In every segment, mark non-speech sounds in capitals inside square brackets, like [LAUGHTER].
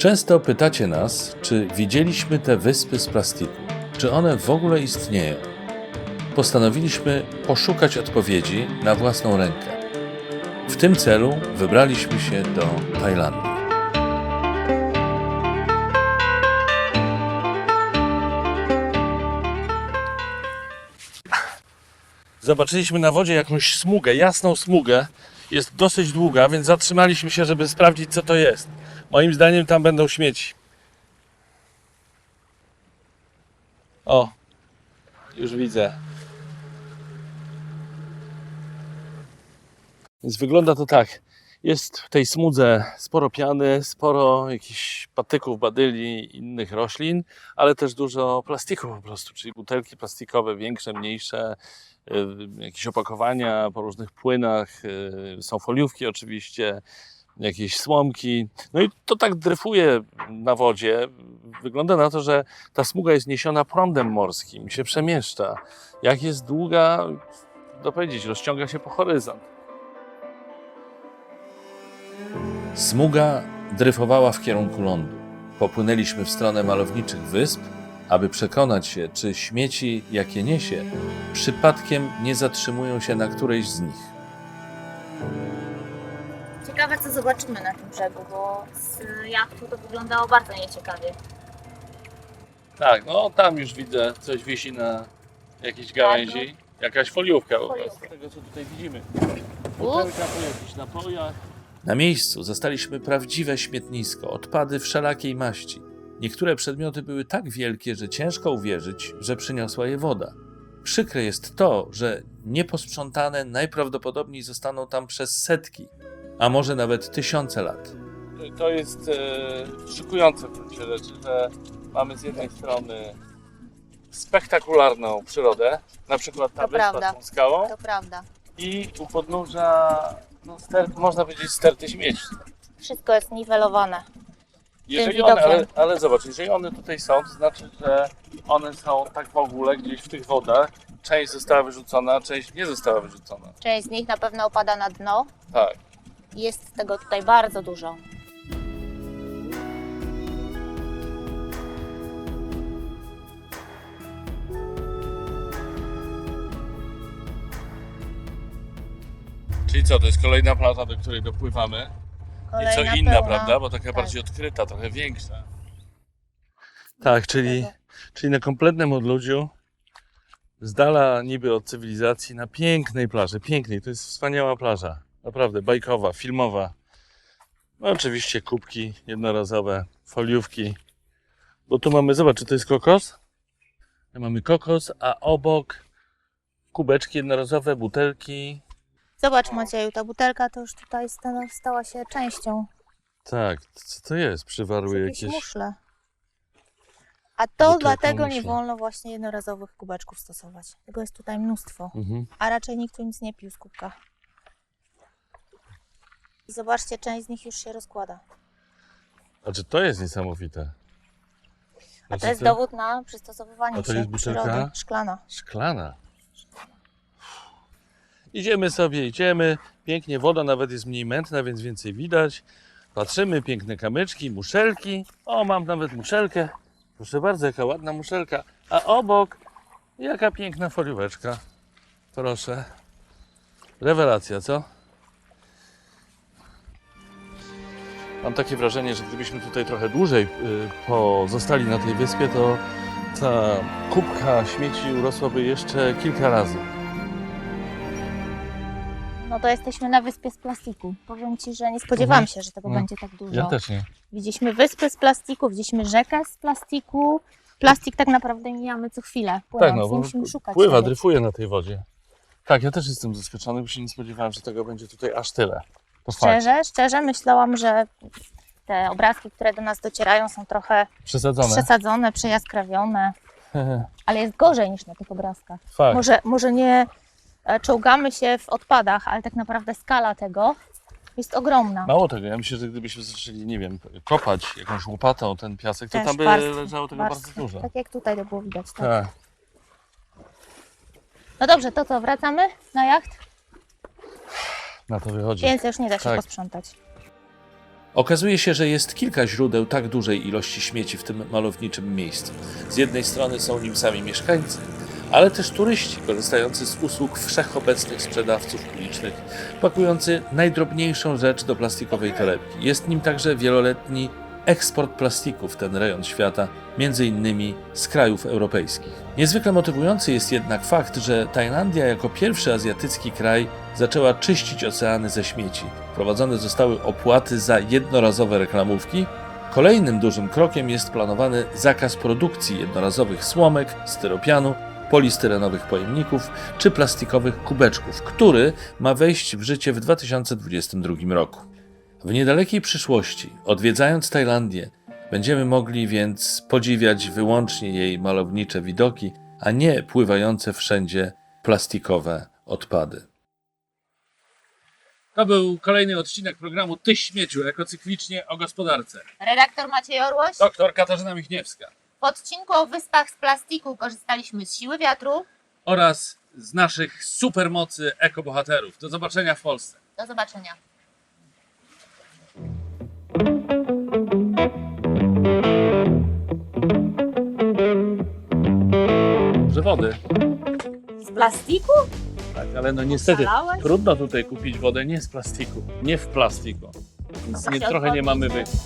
Często pytacie nas, czy widzieliśmy te wyspy z plastiku, czy one w ogóle istnieją. Postanowiliśmy poszukać odpowiedzi na własną rękę. W tym celu wybraliśmy się do Tajlandii. Zobaczyliśmy na wodzie jakąś smugę, jasną smugę. Jest dosyć długa, więc zatrzymaliśmy się, żeby sprawdzić, co to jest. Moim zdaniem tam będą śmieci. O, już widzę. Więc wygląda to tak. Jest w tej smudze sporo piany, sporo jakichś patyków, badyli, innych roślin, ale też dużo plastiku po prostu, czyli butelki plastikowe, większe, mniejsze, y, jakieś opakowania po różnych płynach, y, są foliówki oczywiście, jakieś słomki. No i to tak dryfuje na wodzie. Wygląda na to, że ta smuga jest niesiona prądem morskim, się przemieszcza. Jak jest długa, to powiedzieć, rozciąga się po horyzont. Smuga dryfowała w kierunku lądu. Popłynęliśmy w stronę malowniczych wysp, aby przekonać się, czy śmieci, jakie niesie, przypadkiem nie zatrzymują się na którejś z nich. Ciekawe, co zobaczymy na tym brzegu, bo z jachtu to wyglądało bardzo nieciekawie. Tak, no tam już widzę, coś wisi na jakiejś gałęzi. Jakaś foliówka po prostu. Tego, co tutaj widzimy. Butelka po jakichś napojach. Na miejscu zastaliśmy prawdziwe śmietnisko, odpady wszelakiej maści. Niektóre przedmioty były tak wielkie, że ciężko uwierzyć, że przyniosła je woda. Przykre jest to, że nieposprzątane najprawdopodobniej zostaną tam przez setki, a może nawet tysiące lat. To jest e, szykujące w gruncie rzeczy, że mamy z jednej strony spektakularną przyrodę, na przykład ta To wyspa prawda. z tą skałą, To prawda. i u podnóża, no, ster, można powiedzieć, sterty śmieci. Wszystko jest niwelowane. Jeżeli one, widokiem. ale, ale zobacz, jeżeli one tutaj są, to znaczy, że one są tak w ogóle gdzieś w tych wodach. Część została wyrzucona, a część nie została wyrzucona. Część z nich na pewno opada na dno. Tak. Jest tego tutaj bardzo dużo. Czyli co, to jest kolejna plaża, do której dopływamy. I co inna, pełna- prawda? Bo taka tak. bardziej odkryta, trochę większa. Tak, czyli, czyli na kompletnym odludziu, z dala niby od cywilizacji, na pięknej plaży. Pięknej, to jest wspaniała plaża. Naprawdę, bajkowa, filmowa. No oczywiście kubki jednorazowe, foliówki. Bo tu mamy, zobacz, czy to jest kokos? Mamy kokos, a obok kubeczki jednorazowe, butelki. Zobacz Macieju, ta butelka to już tutaj sta- stała się częścią. Tak, co to jest? Przywarły Jakieś jakieś... muszle. A to Butelka dlatego nie wolno właśnie jednorazowych kubeczków stosować. Tego jest tutaj mnóstwo. Mhm. A raczej nikt tu nic nie pił z kubka. I zobaczcie, część z nich już się rozkłada. Znaczy to jest niesamowite. A Znaczy, to jest dowód na przystosowywanie A to się jest butelka? przyrody. Szklana. Szklana. Idziemy sobie, idziemy. Pięknie, woda nawet jest mniej mętna, więc więcej widać. Patrzymy, piękne kamyczki, muszelki. O, mam nawet muszelkę. Proszę bardzo, jaka ładna muszelka. A obok, jaka piękna folióweczka. Proszę. Rewelacja, co? Mam takie wrażenie, że gdybyśmy tutaj trochę dłużej y, pozostali na tej wyspie, to ta kubka śmieci urosłaby jeszcze kilka razy. No to jesteśmy na wyspie z plastiku. Powiem Ci, że nie spodziewałam Mhm. się, że tego No. będzie tak dużo. Ja też nie. Widzieliśmy wyspę z plastiku, widzieliśmy rzekę z plastiku. Plastik tak naprawdę mijamy co chwilę. Płynąc, Tak, no, musimy szukać pływa, tego. dryfuje na tej wodzie. Tak, ja też jestem zaskoczony, bo się nie spodziewałem, że tego będzie tutaj aż tyle. To fakt. Szczerze, szczerze myślałam, że te obrazki, które do nas docierają są trochę Przesadzone. przesadzone, przejaskrawione, [LAUGHS] ale jest gorzej niż na tych obrazkach. fakt. Może, może nie e, czołgamy się w odpadach, ale tak naprawdę skala tego jest ogromna. Mało tego, ja myślę, że gdybyśmy zaczęli, nie wiem, kopać jakąś łopatą ten piasek, to Też tam by warstwy, leżało tego warstwy. bardzo dużo. Tak jak tutaj to było widać. Tak. Tak. No dobrze, to co, wracamy na jacht? Na to wychodzi. Więcej już nie da się Tak. posprzątać. Okazuje się, że jest kilka źródeł tak dużej ilości śmieci w tym malowniczym miejscu. Z jednej strony są nim sami mieszkańcy, ale też turyści korzystający z usług wszechobecnych sprzedawców ulicznych, pakujący najdrobniejszą rzecz do plastikowej torebki. Jest nim także wieloletni eksport plastiku w ten rejon świata, między innymi z krajów europejskich. Niezwykle motywujący jest jednak fakt, że Tajlandia jako pierwszy azjatycki kraj zaczęła czyścić oceany ze śmieci. Wprowadzone zostały opłaty za jednorazowe reklamówki. Kolejnym dużym krokiem jest planowany zakaz produkcji jednorazowych słomek, styropianu, polistyrenowych pojemników czy plastikowych kubeczków, który ma wejść w życie w 2022 roku. W niedalekiej przyszłości, odwiedzając Tajlandię, będziemy mogli więc podziwiać wyłącznie jej malownicze widoki, a nie pływające wszędzie plastikowe odpady. To był kolejny odcinek programu Ty śmieciu, ekocyklicznie o gospodarce. Redaktor Maciej Orłoś. Doktor Katarzyna Michniewska W odcinku o wyspach z plastiku korzystaliśmy z siły wiatru. oraz z naszych supermocy ekobohaterów. Do zobaczenia w Polsce. Do zobaczenia. Że wody. Z plastiku? Tak, ale no niestety Oszalałeś? trudno tutaj kupić wodę nie z plastiku, nie w plastiku. Więc nie, trochę nie mamy wyjścia.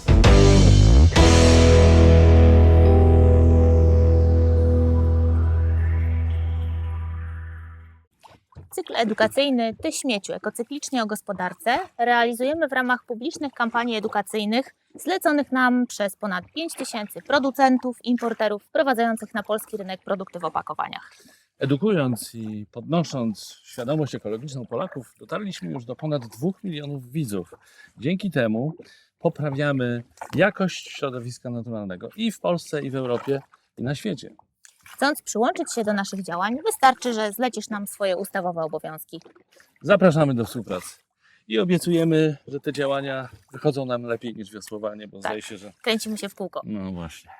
Cykl edukacyjny Ty śmieciu, ekocyklicznie o gospodarce realizujemy w ramach publicznych kampanii edukacyjnych zleconych nam przez ponad 5 tysięcy producentów, importerów wprowadzających na polski rynek produkty w opakowaniach. Edukując i podnosząc świadomość ekologiczną Polaków, dotarliśmy już do ponad 2 milionów widzów. Dzięki temu poprawiamy jakość środowiska naturalnego i w Polsce, i w Europie, i na świecie. Chcąc przyłączyć się do naszych działań, wystarczy, że zlecisz nam swoje ustawowe obowiązki. Zapraszamy do współpracy. I obiecujemy, że te działania wychodzą nam lepiej niż wiosłowanie, bo zdaje się, że. Kręcimy się w kółko. No właśnie.